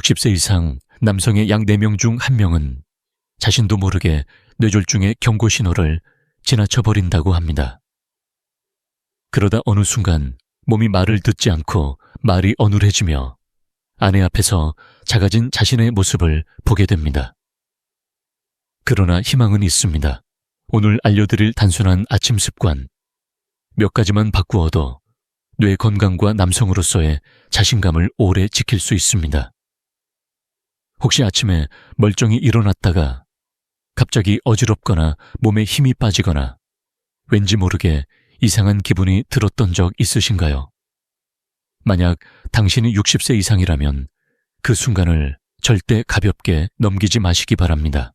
60세 이상 남성의 약 4명 중 1명은 자신도 모르게 뇌졸중의 경고 신호를 지나쳐 버린다고 합니다. 그러다 어느 순간 몸이 말을 듣지 않고 말이 어눌해지며 아내 앞에서 작아진 자신의 모습을 보게 됩니다. 그러나 희망은 있습니다. 오늘 알려드릴 단순한 아침 습관. 몇 가지만 바꾸어도 뇌 건강과 남성으로서의 자신감을 오래 지킬 수 있습니다. 혹시 아침에 멀쩡히 일어났다가 갑자기 어지럽거나 몸에 힘이 빠지거나 왠지 모르게 이상한 기분이 들었던 적 있으신가요? 만약 당신이 60세 이상이라면 그 순간을 절대 가볍게 넘기지 마시기 바랍니다.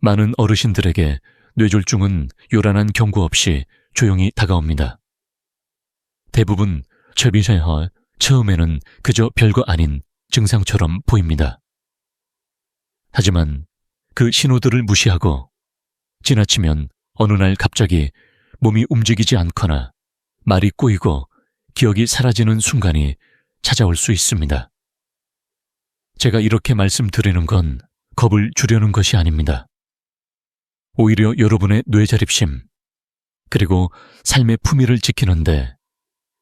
많은 어르신들에게 뇌졸중은 요란한 경고 없이 조용히 다가옵니다. 대부분 철비셔허 처음에는 그저 별거 아닌 증상처럼 보입니다. 하지만 그 신호들을 무시하고 지나치면 어느 날 갑자기 몸이 움직이지 않거나 말이 꼬이고 기억이 사라지는 순간이 찾아올 수 있습니다. 제가 이렇게 말씀드리는 건 겁을 주려는 것이 아닙니다. 오히려 여러분의 뇌자립심, 그리고 삶의 품위를 지키는데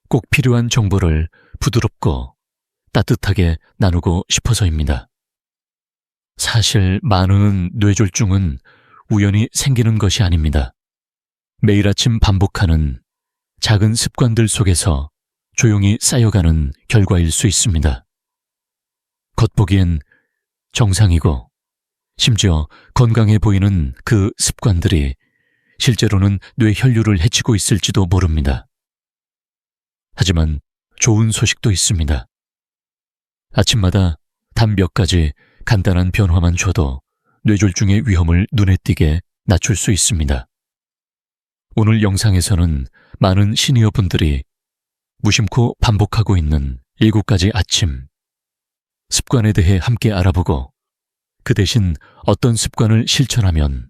꼭 필요한 정보를 부드럽고 따뜻하게 나누고 싶어서입니다. 사실 많은 뇌졸중은 우연히 생기는 것이 아닙니다. 매일 아침 반복하는 작은 습관들 속에서 조용히 쌓여가는 결과일 수 있습니다. 겉보기엔 정상이고 심지어 건강해 보이는 그 습관들이 실제로는 뇌 혈류를 해치고 있을지도 모릅니다. 하지만 좋은 소식도 있습니다. 아침마다 단 몇 가지 간단한 변화만 줘도 뇌졸중의 위험을 눈에 띄게 낮출 수 있습니다. 오늘 영상에서는 많은 시니어 분들이 무심코 반복하고 있는 일곱 가지 아침 습관에 대해 함께 알아보고 그 대신 어떤 습관을 실천하면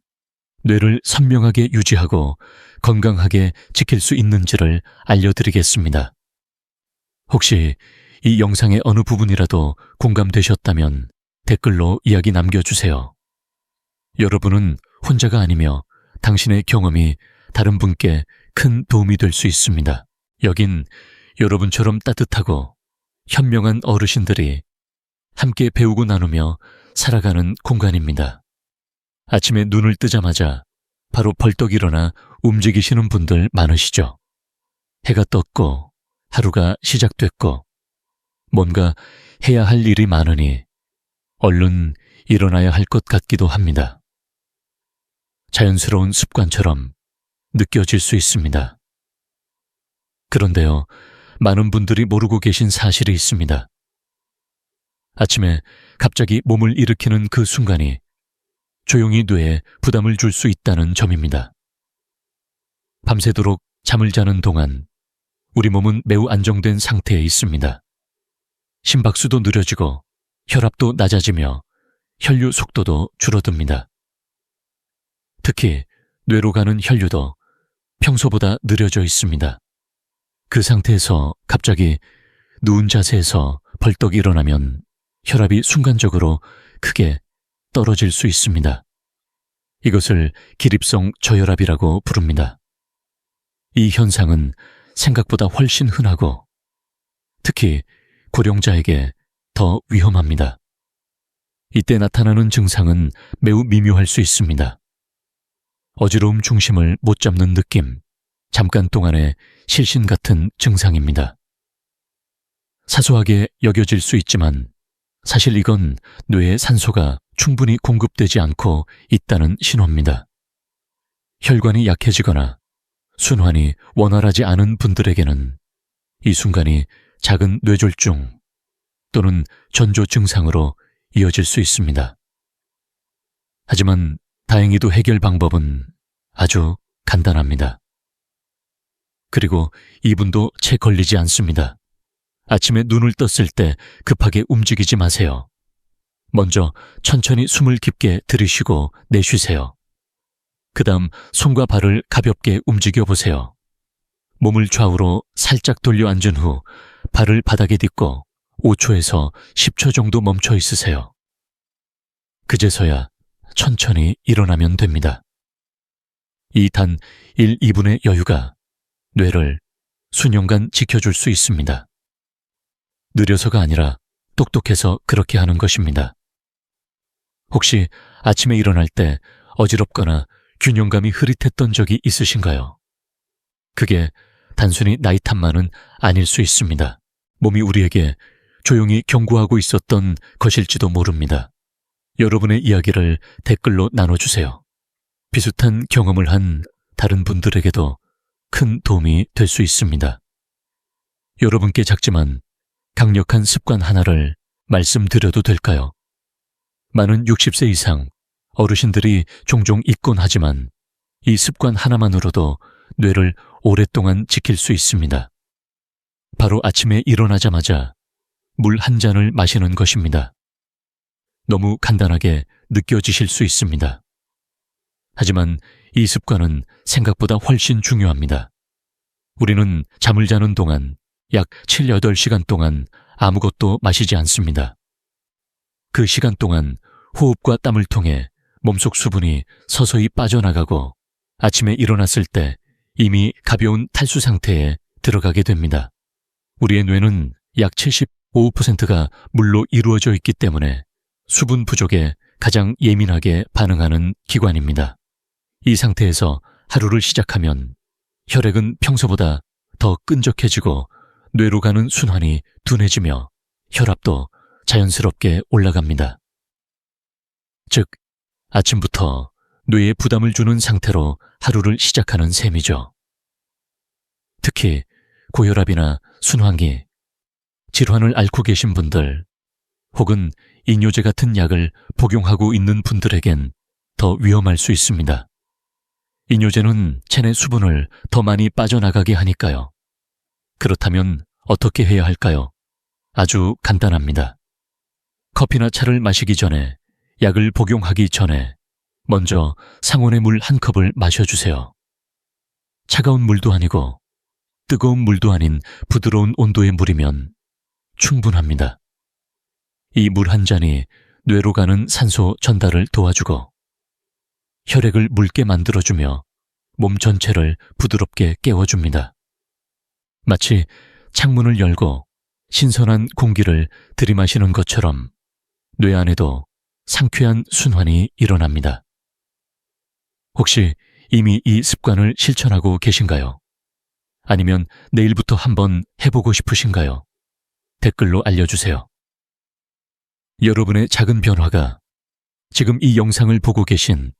뇌를 선명하게 유지하고 건강하게 지킬 수 있는지를 알려드리겠습니다. 혹시 이 영상의 어느 부분이라도 공감되셨다면 댓글로 이야기 남겨주세요. 여러분은 혼자가 아니며 당신의 경험이 다른 분께 큰 도움이 될 수 있습니다. 여긴 여러분처럼 따뜻하고 현명한 어르신들이 함께 배우고 나누며 살아가는 공간입니다. 아침에 눈을 뜨자마자 바로 벌떡 일어나 움직이시는 분들 많으시죠? 해가 떴고 하루가 시작됐고 뭔가 해야 할 일이 많으니 얼른 일어나야 할 것 같기도 합니다. 자연스러운 습관처럼 느껴질 수 있습니다. 그런데요, 많은 분들이 모르고 계신 사실이 있습니다. 아침에 갑자기 몸을 일으키는 그 순간이 조용히 뇌에 부담을 줄 수 있다는 점입니다. 밤새도록 잠을 자는 동안 우리 몸은 매우 안정된 상태에 있습니다. 심박수도 느려지고 혈압도 낮아지며 혈류 속도도 줄어듭니다. 특히 뇌로 가는 혈류도 평소보다 느려져 있습니다. 그 상태에서 갑자기 누운 자세에서 벌떡 일어나면 혈압이 순간적으로 크게 떨어질 수 있습니다. 이것을 기립성 저혈압이라고 부릅니다. 이 현상은 생각보다 훨씬 흔하고 특히 고령자에게 더 위험합니다. 이때 나타나는 증상은 매우 미묘할 수 있습니다. 어지러움 중심을 못 잡는 느낌, 잠깐 동안의 실신 같은 증상입니다. 사소하게 여겨질 수 있지만 사실 이건 뇌에 산소가 충분히 공급되지 않고 있다는 신호입니다. 혈관이 약해지거나 순환이 원활하지 않은 분들에게는 이 순간이 작은 뇌졸중 또는 전조 증상으로 이어질 수 있습니다. 하지만 다행히도 해결 방법은 아주 간단합니다. 그리고 이분도 채 걸리지 않습니다. 아침에 눈을 떴을 때 급하게 움직이지 마세요. 먼저 천천히 숨을 깊게 들이쉬고 내쉬세요. 그 다음 손과 발을 가볍게 움직여 보세요. 몸을 좌우로 살짝 돌려 앉은 후 발을 바닥에 딛고 5초에서 10초 정도 멈춰 있으세요. 그제서야 천천히 일어나면 됩니다. 이 단 1, 2분의 여유가 뇌를 수년간 지켜줄 수 있습니다. 느려서가 아니라 똑똑해서 그렇게 하는 것입니다. 혹시 아침에 일어날 때 어지럽거나 균형감이 흐릿했던 적이 있으신가요? 그게 단순히 나이 탓만은 아닐 수 있습니다. 몸이 우리에게 조용히 경고하고 있었던 것일지도 모릅니다. 여러분의 이야기를 댓글로 나눠주세요. 비슷한 경험을 한 다른 분들에게도 큰 도움이 될 수 있습니다. 여러분께 작지만 강력한 습관 하나를 말씀드려도 될까요? 많은 60세 이상 어르신들이 종종 잊곤 하지만 이 습관 하나만으로도 뇌를 오랫동안 지킬 수 있습니다. 바로 아침에 일어나자마자 물 한 잔을 마시는 것입니다. 너무 간단하게 느껴지실 수 있습니다. 하지만 이 습관은 생각보다 훨씬 중요합니다. 우리는 잠을 자는 동안 약 7, 8시간 동안 아무것도 마시지 않습니다. 그 시간 동안 호흡과 땀을 통해 몸속 수분이 서서히 빠져나가고 아침에 일어났을 때 이미 가벼운 탈수 상태에 들어가게 됩니다. 우리의 뇌는 약 75%가 물로 이루어져 있기 때문에 수분 부족에 가장 예민하게 반응하는 기관입니다. 이 상태에서 하루를 시작하면 혈액은 평소보다 더 끈적해지고 뇌로 가는 순환이 둔해지며 혈압도 자연스럽게 올라갑니다. 즉, 아침부터 뇌에 부담을 주는 상태로 하루를 시작하는 셈이죠. 특히 고혈압이나 순환기, 질환을 앓고 계신 분들, 혹은 이뇨제 같은 약을 복용하고 있는 분들에겐 더 위험할 수 있습니다. 이뇨제는 체내 수분을 더 많이 빠져나가게 하니까요. 그렇다면 어떻게 해야 할까요? 아주 간단합니다. 커피나 차를 마시기 전에 약을 복용하기 전에 먼저 상온의 물 한 컵을 마셔주세요. 차가운 물도 아니고 뜨거운 물도 아닌 부드러운 온도의 물이면 충분합니다. 이 물 한 잔이 뇌로 가는 산소 전달을 도와주고 혈액을 묽게 만들어주며 몸 전체를 부드럽게 깨워줍니다. 마치 창문을 열고 신선한 공기를 들이마시는 것처럼 뇌 안에도 상쾌한 순환이 일어납니다. 혹시 이미 이 습관을 실천하고 계신가요? 아니면 내일부터 한번 해보고 싶으신가요? 댓글로 알려주세요. 여러분의 작은 변화가 지금 이 영상을 보고 계신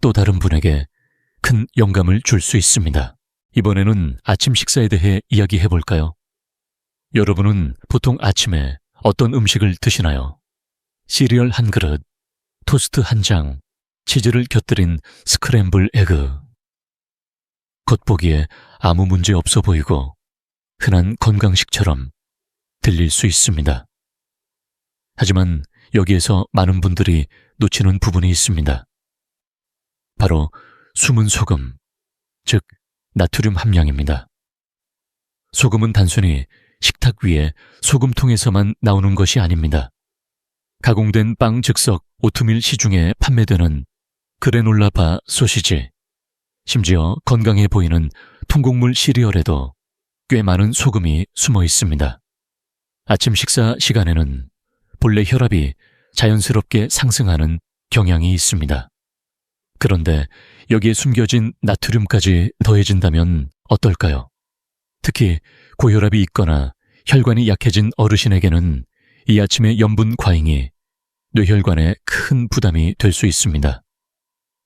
또 다른 분에게 큰 영감을 줄 수 있습니다. 이번에는 아침 식사에 대해 이야기해 볼까요? 여러분은 보통 아침에 어떤 음식을 드시나요? 시리얼 한 그릇, 토스트 한 장, 치즈를 곁들인 스크램블 에그. 겉보기에 아무 문제 없어 보이고 흔한 건강식처럼 들릴 수 있습니다. 하지만 여기에서 많은 분들이 놓치는 부분이 있습니다. 바로 숨은 소금, 즉 나트륨 함량입니다. 소금은 단순히 식탁 위에 소금통에서만 나오는 것이 아닙니다. 가공된 빵 즉석 오트밀 시중에 판매되는 그래놀라바 소시지, 심지어 건강해 보이는 통곡물 시리얼에도 꽤 많은 소금이 숨어 있습니다. 아침 식사 시간에는 본래 혈압이 자연스럽게 상승하는 경향이 있습니다. 그런데 여기에 숨겨진 나트륨까지 더해진다면 어떨까요? 특히 고혈압이 있거나 혈관이 약해진 어르신에게는 이 아침의 염분 과잉이 뇌혈관에 큰 부담이 될 수 있습니다.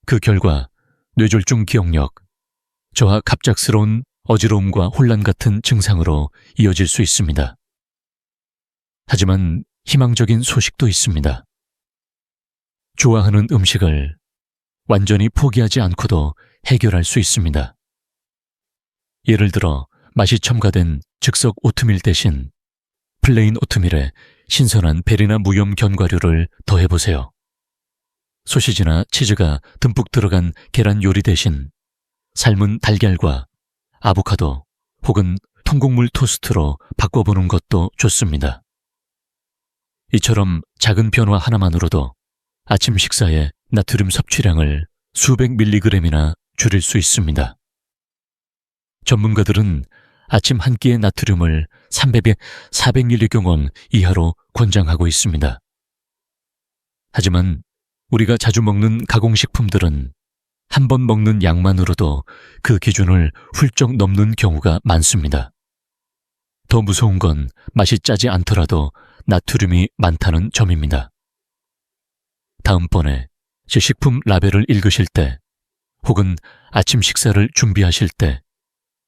그 결과 뇌졸중 기억력, 저하 갑작스러운 어지러움과 혼란 같은 증상으로 이어질 수 있습니다. 하지만 희망적인 소식도 있습니다. 좋아하는 음식을 완전히 포기하지 않고도 해결할 수 있습니다. 예를 들어 맛이 첨가된 즉석 오트밀 대신 플레인 오트밀에 신선한 베리나 무염 견과류를 더해보세요. 소시지나 치즈가 듬뿍 들어간 계란 요리 대신 삶은 달걀과 아보카도 혹은 통곡물 토스트로 바꿔보는 것도 좋습니다. 이처럼 작은 변화 하나만으로도 아침 식사의 나트륨 섭취량을 수백 밀리그램이나 줄일 수 있습니다. 전문가들은 아침 한 끼의 나트륨을 300에 400밀리경원 이하로 권장하고 있습니다. 하지만 우리가 자주 먹는 가공식품들은 한 번 먹는 양만으로도 그 기준을 훌쩍 넘는 경우가 많습니다. 더 무서운 건 맛이 짜지 않더라도 나트륨이 많다는 점입니다. 다음번에 제 식품 라벨을 읽으실 때 혹은 아침 식사를 준비하실 때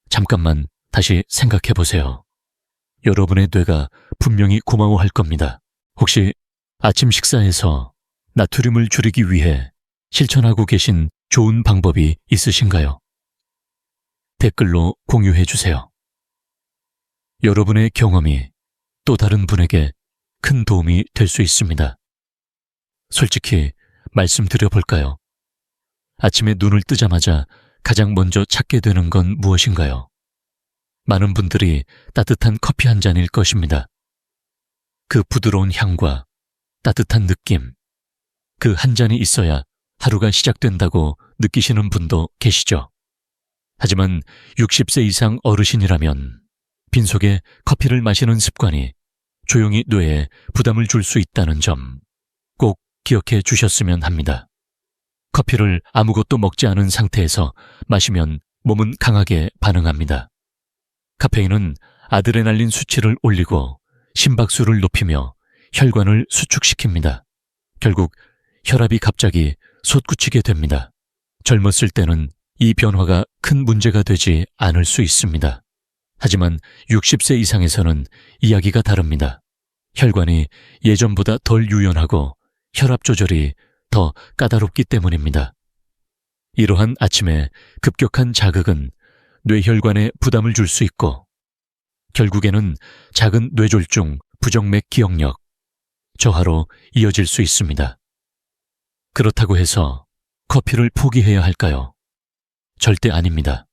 잠깐만 다시 생각해 보세요. 여러분의 뇌가 분명히 고마워할 겁니다. 혹시 아침 식사에서 나트륨을 줄이기 위해 실천하고 계신 좋은 방법이 있으신가요? 댓글로 공유해 주세요. 여러분의 경험이 또 다른 분에게 큰 도움이 될 수 있습니다. 솔직히 말씀드려 볼까요? 아침에 눈을 뜨자마자 가장 먼저 찾게 되는 건 무엇인가요? 많은 분들이 따뜻한 커피 한 잔일 것입니다. 그 부드러운 향과 따뜻한 느낌, 그 한 잔이 있어야 하루가 시작된다고 느끼시는 분도 계시죠. 하지만 60세 이상 어르신이라면 빈속에 커피를 마시는 습관이 조용히 뇌에 부담을 줄 수 있다는 점 꼭 기억해 주셨으면 합니다. 커피를 아무것도 먹지 않은 상태에서 마시면 몸은 강하게 반응합니다. 카페인은 아드레날린 수치를 올리고 심박수를 높이며 혈관을 수축시킵니다. 결국 혈압이 갑자기 솟구치게 됩니다. 젊었을 때는 이 변화가 큰 문제가 되지 않을 수 있습니다. 하지만 60세 이상에서는 이야기가 다릅니다. 혈관이 예전보다 덜 유연하고 혈압 조절이 더 까다롭기 때문입니다. 이러한 아침에 급격한 자극은 뇌혈관에 부담을 줄 수 있고 결국에는 작은 뇌졸중, 부정맥 기억력, 저하로 이어질 수 있습니다. 그렇다고 해서 커피를 포기해야 할까요? 절대 아닙니다.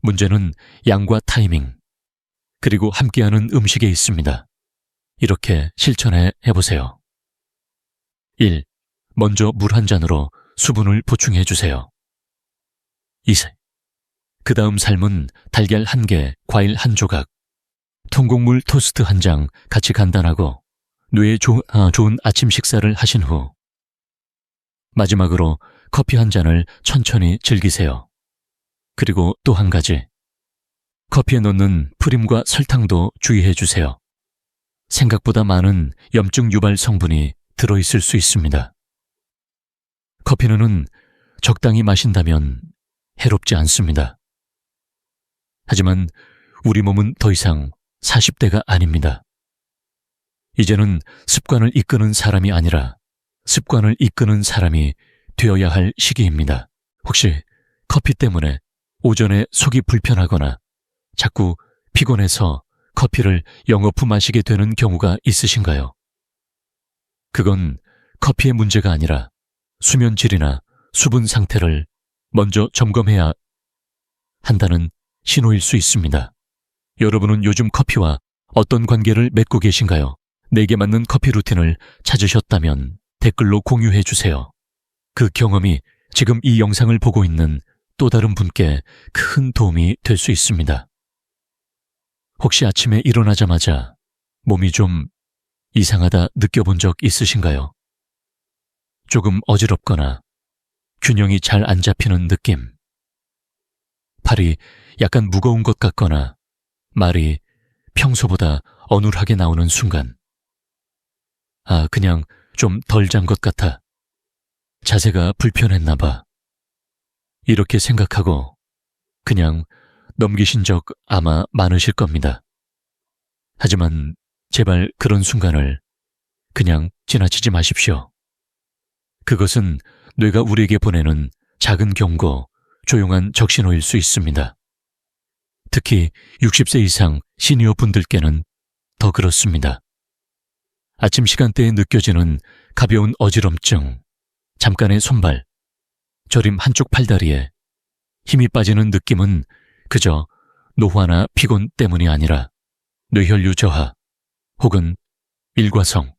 문제는 양과 타이밍, 그리고 함께하는 음식에 있습니다. 이렇게 실천해 해보세요. 1. 먼저 물 한 잔으로 수분을 보충해 주세요. 2. 그 다음 삶은 달걀 한 개, 과일 한 조각, 통곡물 토스트 한 장 같이 간단하고 뇌에 조, 아, 좋은 아침 식사를 하신 후 마지막으로 커피 한 잔을 천천히 즐기세요. 그리고 또 한 가지. 커피에 넣는 프림과 설탕도 주의해 주세요. 생각보다 많은 염증 유발 성분이 들어있을 수 있습니다. 커피는 적당히 마신다면 해롭지 않습니다. 하지만 우리 몸은 더 이상 40대가 아닙니다. 이제는 습관을 이끄는 사람이 아니라 습관을 이끄는 사람이 되어야 할 시기입니다. 혹시 커피 때문에 오전에 속이 불편하거나 자꾸 피곤해서 커피를 영어프 마시게 되는 경우가 있으신가요? 그건 커피의 문제가 아니라 수면 질이나 수분 상태를 먼저 점검해야 한다는 신호일 수 있습니다. 여러분은 요즘 커피와 어떤 관계를 맺고 계신가요? 내게 맞는 커피 루틴을 찾으셨다면 댓글로 공유해 주세요. 그 경험이 지금 이 영상을 보고 있는 또 다른 분께 큰 도움이 될 수 있습니다. 혹시 아침에 일어나자마자 몸이 좀 이상하다 느껴본 적 있으신가요? 조금 어지럽거나 균형이 잘 안 잡히는 느낌. 팔이 약간 무거운 것 같거나 말이 평소보다 어눌하게 나오는 순간. 아, 그냥 좀 덜 잔 것 같아. 자세가 불편했나 봐. 이렇게 생각하고 그냥 넘기신 적 아마 많으실 겁니다. 하지만 제발 그런 순간을 그냥 지나치지 마십시오. 그것은 뇌가 우리에게 보내는 작은 경고, 조용한 적신호일 수 있습니다. 특히 60세 이상 시니어 분들께는 더 그렇습니다. 아침 시간대에 느껴지는 가벼운 어지럼증, 잠깐의 손발, 저림 한쪽 팔다리에 힘이 빠지는 느낌은 그저 노화나 피곤 때문이 아니라 뇌혈류 저하 혹은 일과성,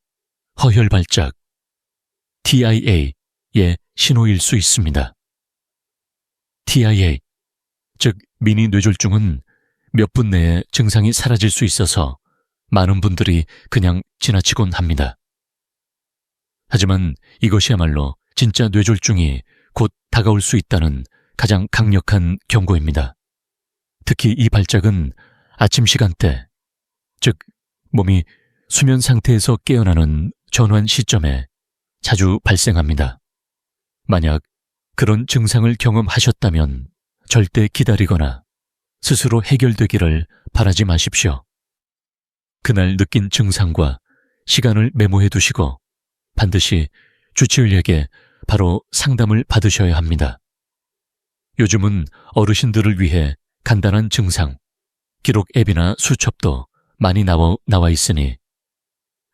허혈 발작, TIA의 신호일 수 있습니다. TIA, 즉 미니 뇌졸중은 몇 분 내에 증상이 사라질 수 있어서 많은 분들이 그냥 지나치곤 합니다. 하지만 이것이야말로 진짜 뇌졸중이 곧 다가올 수 있다는 가장 강력한 경고입니다. 특히 이 발작은 아침 시간대, 즉 몸이 수면 상태에서 깨어나는 전환 시점에 자주 발생합니다. 만약 그런 증상을 경험하셨다면 절대 기다리거나 스스로 해결되기를 바라지 마십시오. 그날 느낀 증상과 시간을 메모해 두시고 반드시 주치의에게 바로 상담을 받으셔야 합니다. 요즘은 어르신들을 위해 간단한 증상, 기록 앱이나 수첩도 많이 나와, 나와 있으니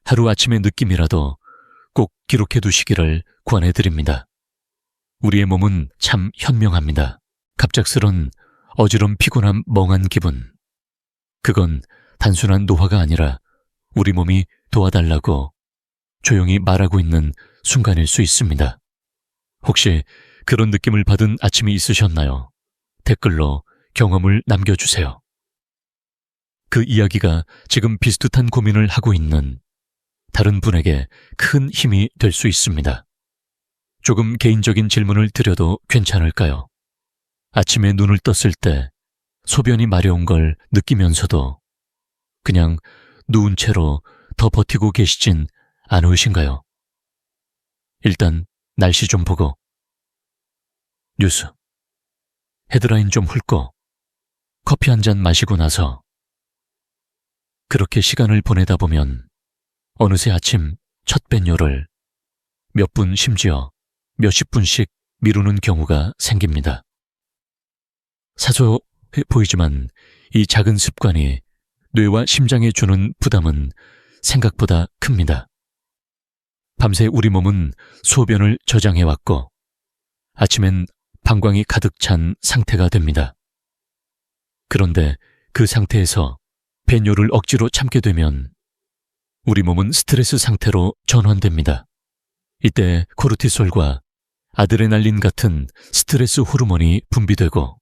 하루 아침의 느낌이라도 꼭 기록해 두시기를 권해 드립니다. 우리의 몸은 참 현명합니다. 갑작스런 어지럼 피곤함 멍한 기분. 그건 단순한 노화가 아니라 우리 몸이 도와달라고 조용히 말하고 있는 순간일 수 있습니다. 혹시 그런 느낌을 받은 아침이 있으셨나요? 댓글로 경험을 남겨주세요. 그 이야기가 지금 비슷한 고민을 하고 있는 다른 분에게 큰 힘이 될 수 있습니다. 조금 개인적인 질문을 드려도 괜찮을까요? 아침에 눈을 떴을 때 소변이 마려운 걸 느끼면서도 그냥 누운 채로 더 버티고 계시진 않으신가요? 일단 날씨 좀 보고 뉴스 헤드라인 좀 훑고 커피 한 잔 마시고 나서 그렇게 시간을 보내다 보면 어느새 아침 첫 벤요를 몇 분 심지어 몇십 분씩 미루는 경우가 생깁니다. 사소해 보이지만 이 작은 습관이 뇌와 심장에 주는 부담은 생각보다 큽니다. 밤새 우리 몸은 소변을 저장해왔고 아침엔 방광이 가득 찬 상태가 됩니다. 그런데 그 상태에서 배뇨를 억지로 참게 되면 우리 몸은 스트레스 상태로 전환됩니다. 이때 코르티솔과 아드레날린 같은 스트레스 호르몬이 분비되고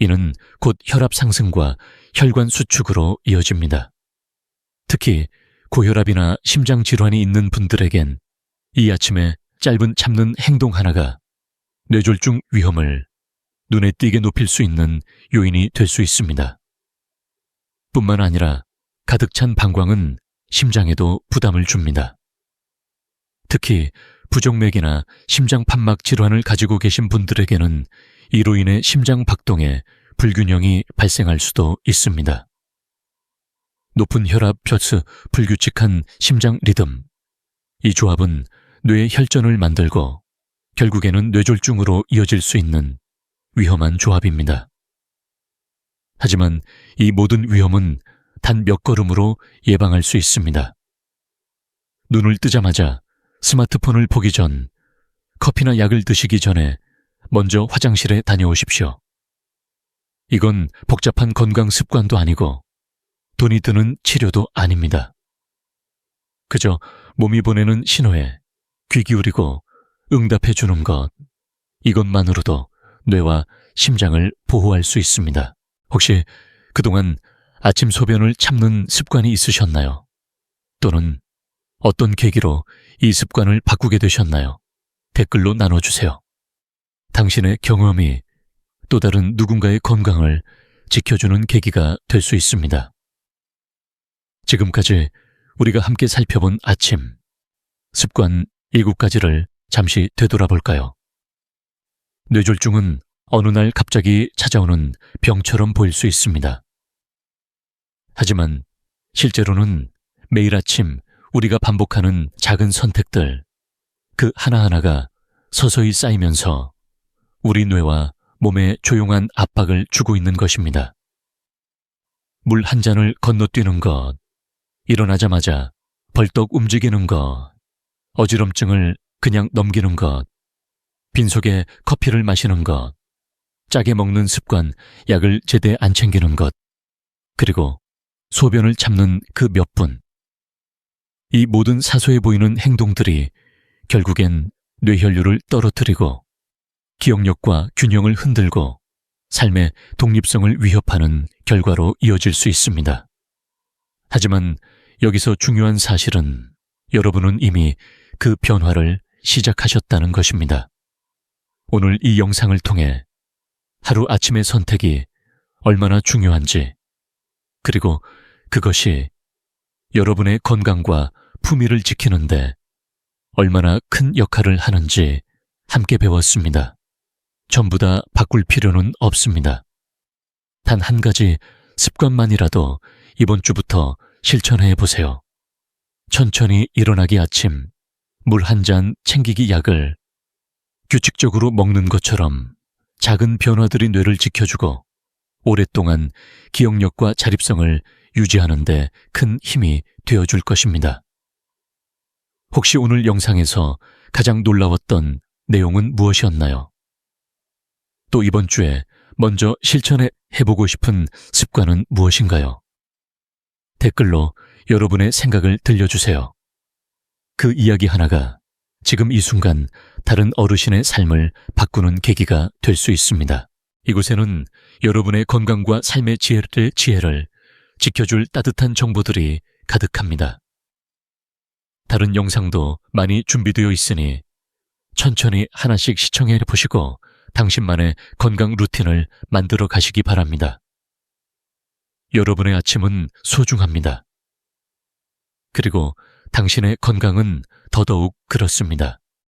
이는 곧 혈압 상승과 혈관 수축으로 이어집니다. 특히 고혈압이나 심장 질환이 있는 분들에겐 이 아침에 짧은 참는 행동 하나가 뇌졸중 위험을 눈에 띄게 높일 수 있는 요인이 될 수 있습니다. 뿐만 아니라 가득 찬 방광은 심장에도 부담을 줍니다. 특히 부정맥이나 심장 판막 질환을 가지고 계신 분들에게는 이로 인해 심장 박동에 불균형이 발생할 수도 있습니다. 높은 혈압 플러스 불규칙한 심장 리듬. 이 조합은 뇌의 혈전을 만들고 결국에는 뇌졸중으로 이어질 수 있는 위험한 조합입니다. 하지만 이 모든 위험은 단 몇 걸음으로 예방할 수 있습니다. 눈을 뜨자마자 스마트폰을 보기 전 커피나 약을 드시기 전에 먼저 화장실에 다녀오십시오. 이건 복잡한 건강 습관도 아니고 돈이 드는 치료도 아닙니다. 그저 몸이 보내는 신호에 귀 기울이고 응답해 주는 것, 이것만으로도 뇌와 심장을 보호할 수 있습니다. 혹시 그동안 아침 소변을 참는 습관이 있으셨나요? 또는 어떤 계기로 이 습관을 바꾸게 되셨나요? 댓글로 나눠주세요. 당신의 경험이 또 다른 누군가의 건강을 지켜주는 계기가 될 수 있습니다. 지금까지 우리가 함께 살펴본 아침, 습관 7가지를 잠시 되돌아볼까요? 뇌졸중은 어느 날 갑자기 찾아오는 병처럼 보일 수 있습니다. 하지만 실제로는 매일 아침 우리가 반복하는 작은 선택들, 그 하나하나가 서서히 쌓이면서 우리 뇌와 몸에 조용한 압박을 주고 있는 것입니다. 물 한 잔을 건너뛰는 것, 일어나자마자 벌떡 움직이는 것, 어지럼증을 그냥 넘기는 것, 빈속에 커피를 마시는 것, 짜게 먹는 습관, 약을 제대 안 챙기는 것, 그리고 소변을 참는 그 몇 분. 이 모든 사소해 보이는 행동들이 결국엔 뇌혈류를 떨어뜨리고 기억력과 균형을 흔들고 삶의 독립성을 위협하는 결과로 이어질 수 있습니다. 하지만 여기서 중요한 사실은 여러분은 이미 그 변화를 시작하셨다는 것입니다. 오늘 이 영상을 통해 하루 아침의 선택이 얼마나 중요한지, 그리고 그것이 여러분의 건강과 품위를 지키는데 얼마나 큰 역할을 하는지 함께 배웠습니다. 전부 다 바꿀 필요는 없습니다. 단 한 가지 습관만이라도 이번 주부터 실천해 보세요. 천천히 일어나기 아침, 물 한 잔 챙기기 약을 규칙적으로 먹는 것처럼 작은 변화들이 뇌를 지켜주고 오랫동안 기억력과 자립성을 유지하는데 큰 힘이 되어줄 것입니다. 혹시 오늘 영상에서 가장 놀라웠던 내용은 무엇이었나요? 또 이번 주에 먼저 실천해 해보고 싶은 습관은 무엇인가요? 댓글로 여러분의 생각을 들려주세요. 그 이야기 하나가 지금 이 순간 다른 어르신의 삶을 바꾸는 계기가 될 수 있습니다. 이곳에는 여러분의 건강과 삶의 지혜를, 지혜를 지켜줄 따뜻한 정보들이 가득합니다. 다른 영상도 많이 준비되어 있으니 천천히 하나씩 시청해 보시고 당신만의 건강 루틴을 만들어 가시기 바랍니다. 여러분의 아침은 소중합니다. 그리고 당신의 건강은 더더욱 그렇습니다.